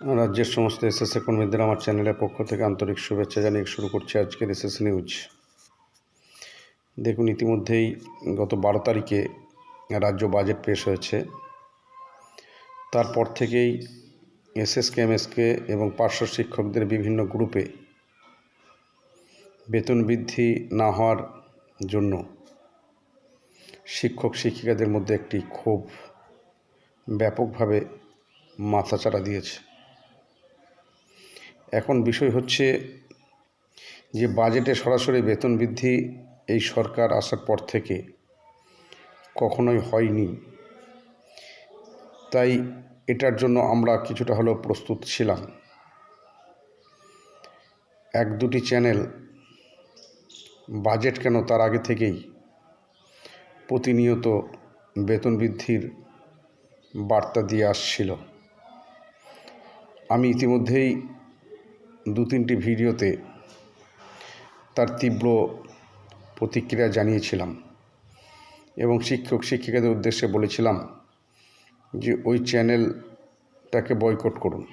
রাজ্যের সমস্ত এসএসএ কর্মীদের আমার চ্যানেলের পক্ষ থেকে আন্তরিক শুভেচ্ছা জানিয়ে শুরু করছি আজকের এসএস নিউজ। দেখুন, ইতিমধ্যেই গত বারো তারিখে রাজ্য বাজেট পেশ হয়েছে। তারপর থেকেই এসএসকে এমএসকে এবং পার্শ্ব শিক্ষকদের বিভিন্ন গ্রুপে বেতন বৃদ্ধি না হওয়ার জন্য শিক্ষক, শিক্ষিকাদের মধ্যে একটি ক্ষোভ ব্যাপকভাবে মাথাচাড়া দিয়েছে। এখন বিষয় হচ্ছে যে বাজেটে সরাসরি বেতন বৃদ্ধি এই সরকার আসার পর থেকে কখনোই হয়নি। তাই এটার জন্য আমরা কিছুটা হলেও প্রস্তুত ছিলাম। এক দুটি চ্যানেল বাজেট কেন তার আগে থেকেই প্রতিনিয়ত বেতন বৃদ্ধির বার্তা দিয়ে আসছিল। আমি ইতিমধ্যেই দু তিনটি ভিডিওতে তার তীব্র প্রতিক্রিয়া জানিয়েছিলাম এবং শিক্ষক শিক্ষিকাদের উদ্দেশ্যে বলেছিলাম যে ওই চ্যানেলটাকে বয়কট করুন।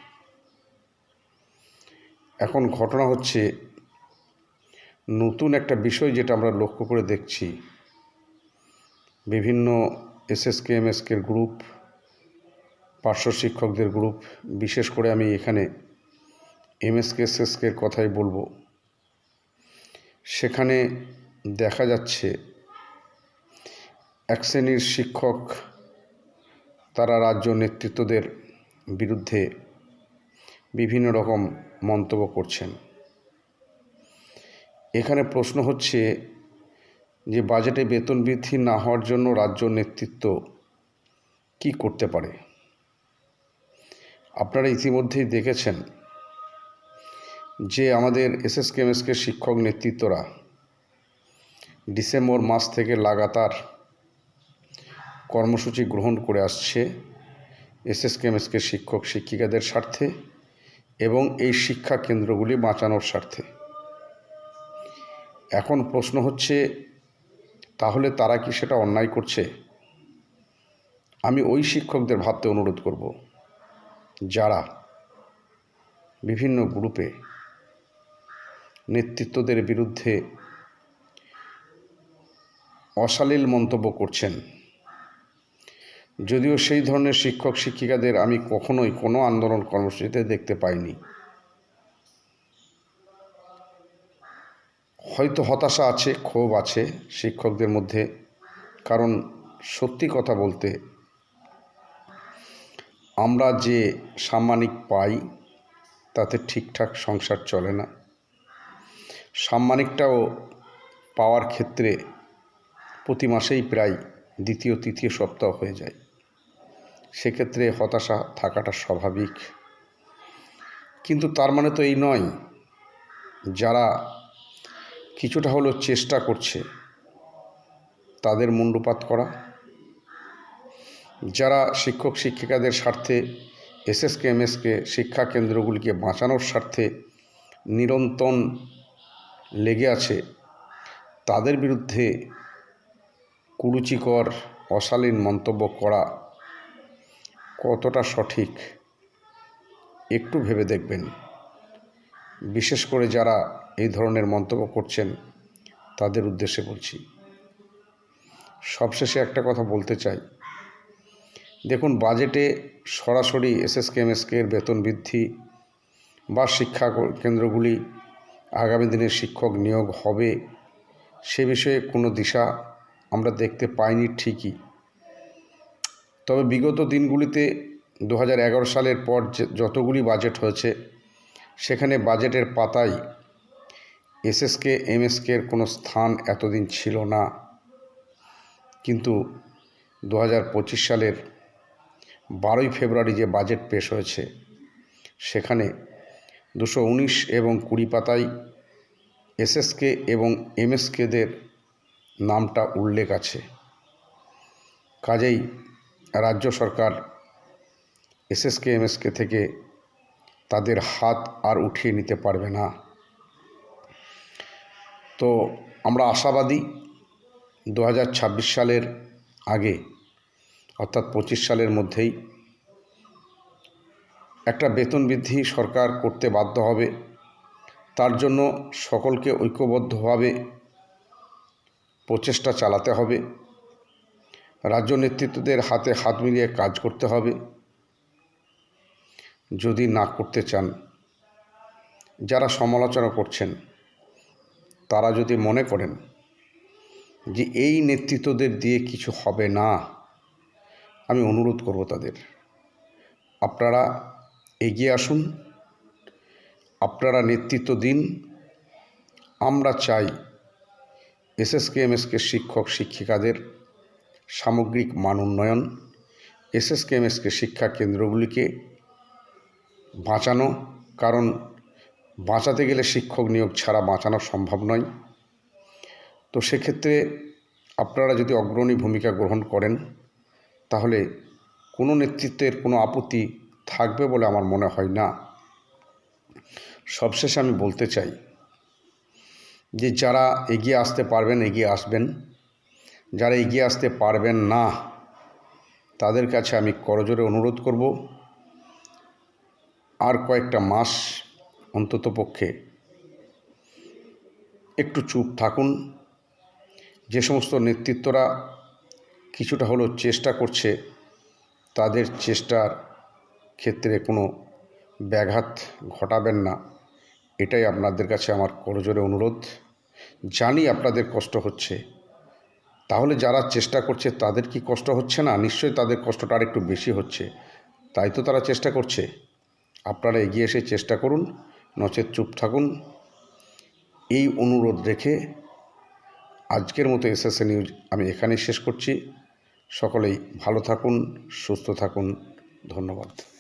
এখন ঘটনা হচ্ছে নতুন একটা বিষয় যেটা আমরা লক্ষ্য করে দেখছি। বিভিন্ন এসএসকে, এমএসকের গ্রুপ, পার্শ্ব শিক্ষকদের গ্রুপ, বিশেষ করে আমি এখানে এমএসকে এসএসকের কথাই বলব। সেখানে দেখা যাচ্ছে এক শ্রেণির শিক্ষক তারা রাজ্য নেতৃত্বদের বিরুদ্ধে বিভিন্ন রকম মন্তব্য করছেন। এখানে প্রশ্ন হচ্ছে যে, বাজেটে বেতন বৃদ্ধি না হওয়ার জন্য রাজ্য নেতৃত্ব কি করতে পারে? আপনারা ইতিমধ্যেই দেখেছেন যে আমাদের এমএসকে শিক্ষক নেতৃত্বরা ডিসেম্বর মাস থেকে লাগাতার কর্মসূচি গ্রহণ করে আসছে এমএসকে শিক্ষক শিক্ষিকাদের স্বার্থে এবং এই শিক্ষা কেন্দ্রগুলি বাঁচানোর স্বার্থে। এখন প্রশ্ন হচ্ছে, তাহলে তারা কি সেটা অন্যায় করছে? আমি ওই শিক্ষকদের ভাবতে অনুরোধ করব, যারা বিভিন্ন গ্রুপে নেতৃত্বদের বিরুদ্ধে অশালীল মন্তব্য করছেন। যদিও সেই ধরনের শিক্ষক, শিক্ষিকাদের আমি কখনোই কোনো আন্দোলন কর্মসূচিতে দেখতে পাইনি। হয়তো হতাশা আছে, ক্ষোভ আছে শিক্ষকদের মধ্যে, কারণ সত্যি কথা বলতে আমরা যে সাম্মানিক পাই, তাতে ঠিকঠাক সংসার চলে না। সাম্মানিকটাও পাওয়ার ক্ষেত্রে প্রতি মাসেই প্রায় দ্বিতীয়, তৃতীয় সপ্তাহ হয়ে যায়। সেক্ষেত্রে হতাশা থাকাটা স্বাভাবিক। কিন্তু তার মানে তো এই নয়, যারা কিছুটা হলেও চেষ্টা করছে তাদের মুন্ডুপাত করা। যারা শিক্ষক শিক্ষিকাদের স্বার্থে এসএসকে, এমএসকে শিক্ষা কেন্দ্রগুলিকে বাঁচানোর স্বার্থে নিরন্তন লেগে আছে, তাদের বিরুদ্ধে কুরুচিকর, অশালীন মন্তব্য করা কতটা সঠিক, একটু ভেবে দেখবেন। বিশেষ করে যারা এই ধরনের মন্তব্য করছেন, তাদের উদ্দেশ্যে বলছি। সবশেষে একটা কথা বলতে চাই। দেখুন, বাজেটে সরাসরি এসএসকে, এমএসকে এর বেতন বৃদ্ধি বা শিক্ষা কেন্দ্রগুলি আগামী দিনে শিক্ষক নিয়োগ হবে, সে বিষয়ে কোনো দিশা আমরা দেখতে পাইনি ঠিকই। তবে বিগত দিনগুলিতে দু হাজার এগারো সালের পর যতগুলি বাজেট হয়েছে, সেখানে বাজেটের পাতায় এসএসকে এমএসকের কোনো স্থান এতদিন ছিল না। কিন্তু দু হাজার পঁচিশ সালের বারোই ফেব্রুয়ারি যে বাজেট পেশ হয়েছে, সেখানে দুশো উনিশ এবং কুড়ি পাতায় এসএসকে এবং এমএসকেদের নামটা উল্লেখ আছে। কাজেই রাজ্য সরকার এসএসকে এমএসকে থেকে তাদের হাত আর উঠিয়ে নিতে পারবে না। তো আমরা আশাবাদী দু হাজার ছাব্বিশ সালের আগে, অর্থাৎ পঁচিশ সালের মধ্যেই একটা বেতন বৃদ্ধি সরকার করতে বাধ্য হবে। তার জন্য সকলকে ঐক্যবদ্ধভাবে প্রচেষ্টা চালাতে হবে। রাজ্য নেতৃত্বদের হাতে হাত মিলিয়ে কাজ করতে হবে। যদি না করতে চান, যারা সমালোচনা করছেন, তারা যদি মনে করেন যে এই নেতৃত্বদের দিয়ে কিছু হবে না, আমি অনুরোধ করব তাদের। আপনারা এগিয়ে আসুন। আপনারা নেতৃত্ব দিন। আমরা চাই এসএসকে এমএসকে শিক্ষক শিক্ষিকাদের সামগ্রিক মান উন্নয়ন এসএসকে এমএসকে শিক্ষা কেন্দ্রগুলিকে বাঁচানো, কারণ বাঁচাতে গেলে শিক্ষক নিয়োগ ছাড়া বাঁচানো সম্ভব নয়। তো সেক্ষেত্রে আপনারা যদি অগ্রণী ভূমিকা গ্রহণ করেন, তাহলে কোনো নেতৃত্বের কোনো আপত্তি থাকবে বলে আমার মনে হয় না। সবশেষে আমি বলতে চাই যে যারা এগিয়ে আসতে পারবেন, এগিয়ে আসবেন। যারা এগিয়ে আসতে পারবেন না, তাদের কাছে আমি করজোরে অনুরোধ করব, আর কয়েকটা মাস অন্তত পক্ষে একটু চুপ থাকুন। যে সমস্ত নেতৃত্বরা কিছুটা হলেও চেষ্টা করছে, তাদের চেষ্টার ক্ষেত্রে কোনো ব্যাঘাত ঘটাবেন না। এটাই আপনাদের কাছে আমার করজোরে অনুরোধ। জানি আপনাদের কষ্ট হচ্ছে। তাহলে যারা চেষ্টা করছে, তাদের কি কষ্ট হচ্ছে না? নিশ্চয়ই তাদের কষ্টটা আরেকটু বেশি হচ্ছে। তাই তো তারা চেষ্টা করছে। আপনারা এগিয়ে এসে চেষ্টা করুন, নচেত চুপ থাকুন। এই অনুরোধ রেখে আজকের মতো এসএসএ নিউজ আমি এখানেই শেষ করছি। সকলেই ভালো থাকুন, সুস্থ থাকুন। ধন্যবাদ।